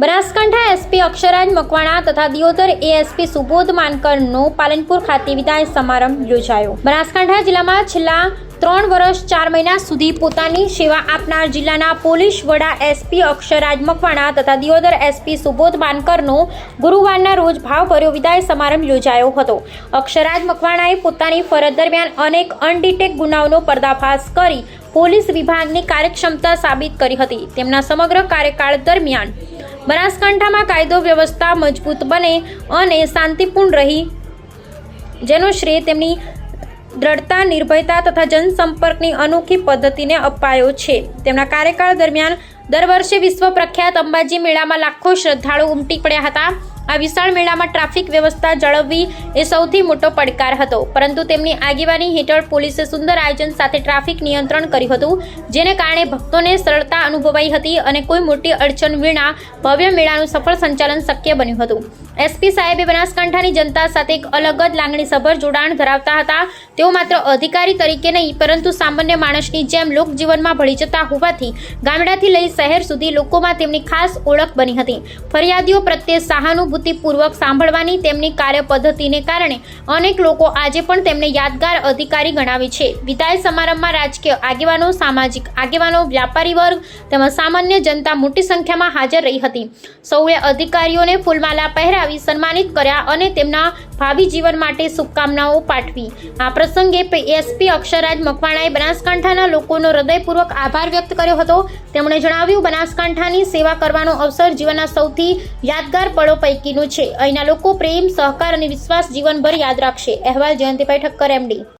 Banaskantha SP Akshraj Makwana તથા Deodar ASP Subodh માનકરનો પાલનપુર ખાતે વિદાય સમારંભ યોજાયો. બનાસકાંઠા જિલ્લામાં છેલ્લા ત્રણ વર્ષ, ચાર મહિના સુધી પોતાની સેવા આપનાર જિલ્લાના પોલીસ વડા એસપી અક્ષરાજ મકવાણા તથા દિયોદર એસપી સુબોધ માનકરનો ગુરુવારના રોજ ભાવભર્યો વિદાય સમારંભ યોજાયો હતો. અક્ષરાજ મકવાણાએ પોતાની ફરજ દરમિયાન અનેક અનડિટેક ગુનાઓનો પર્દાફાશ કરી પોલીસ વિભાગની કાર્યક્ષમતા સાબિત કરી હતી. તેમના સમગ્ર કાર્યકાળ દરમિયાન બનાસકાંઠામાં કાયદો વ્યવસ્થા મજબૂત બને અને શાંતિપૂર્ણ રહી. જેનો શ્રેય તેમની દ્રઢતા, નિર્ભયતા તથા જનસંપર્કની અનોખી પદ્ધતિને અપાયો છે. તેમના કાર્યકાળ દરમિયાન દર વર્ષે વિશ્વ પ્રખ્યાત અંબાજી મેળામાં લાખો શ્રદ્ધાળુ ઉમટી પડ્યા હતા. આ વિશાળ મેળામાં ટ્રાફિક વ્યવસ્થા જાળવવી એ સૌથી મોટો પડકાર હતો. પરંતુ તેમની આગેવાની હેઠળ પોલીસે સુંદર આયોજન સાથે ટ્રાફિક નિયંત્રણ કર્યું હતું, જેને કારણે ભક્તોને સરળતા અનુભવાઈ હતી અને કોઈ મોટી અડચણ વિના ભવ્ય મેળાનું સફળ સંચાલન શક્ય બન્યું હતું. એસપી સાહેબે બનાસકાંઠાની જનતા સાથે એક અલગ જ લાગણીસભર જોડાણ ધરાવતા હતા. તેઓ માત્ર અધિકારી તરીકે નહીં, પરંતુ સામાન્ય માણસની જેમ લોકજીવનમાં ભળી જતા હોવાથી ગામડાથી લઈ શહેર સુધી લોકોમાં તેમની ખાસ ઓળખ બની હતી. ફરિયાદીઓ પ્રત્યે સહાનુભૂતિપૂર્વક સાંભળવાની તેમની કાર્ય પદ્ધતિને કારણે અનેક લોકો આજે પણ તેમને યાદગાર અધિકારી ગણાવે છે. વિદાય સમારંભમાં રાજકીય આગેવાનો, સામાજિક આગેવાનો, વ્યાપારી વર્ગ તેમજ સામાન્ય જનતા મોટી સંખ્યામાં હાજર રહી હતી. સૌએ અધિકારીઓને ફૂલમાલા પહેરાવી સન્માનિત કર્યા અને તેમના ભાવિ જીવન માટે શુભકામનાઓ પાઠવી. આ પ્રસંગે એસપી અક્ષરાજ મકવાણાએ બનાસકાંઠાના લોકોનો હૃદયપૂર્વક આભાર વ્યક્ત કર્યો હતો. તેમણે જણાવ્યું, બનાસકાંઠાની સેવા કરવાનો અવસર જીવનના સૌથી યાદગાર પળો પૈકીનું છે. અહીંના લોકો પ્રેમ, સહકાર અને વિશ્વાસ જીવનભર યાદ રાખશે. અહેવાલ જયંતિભાઈ ઠક્કર એમડી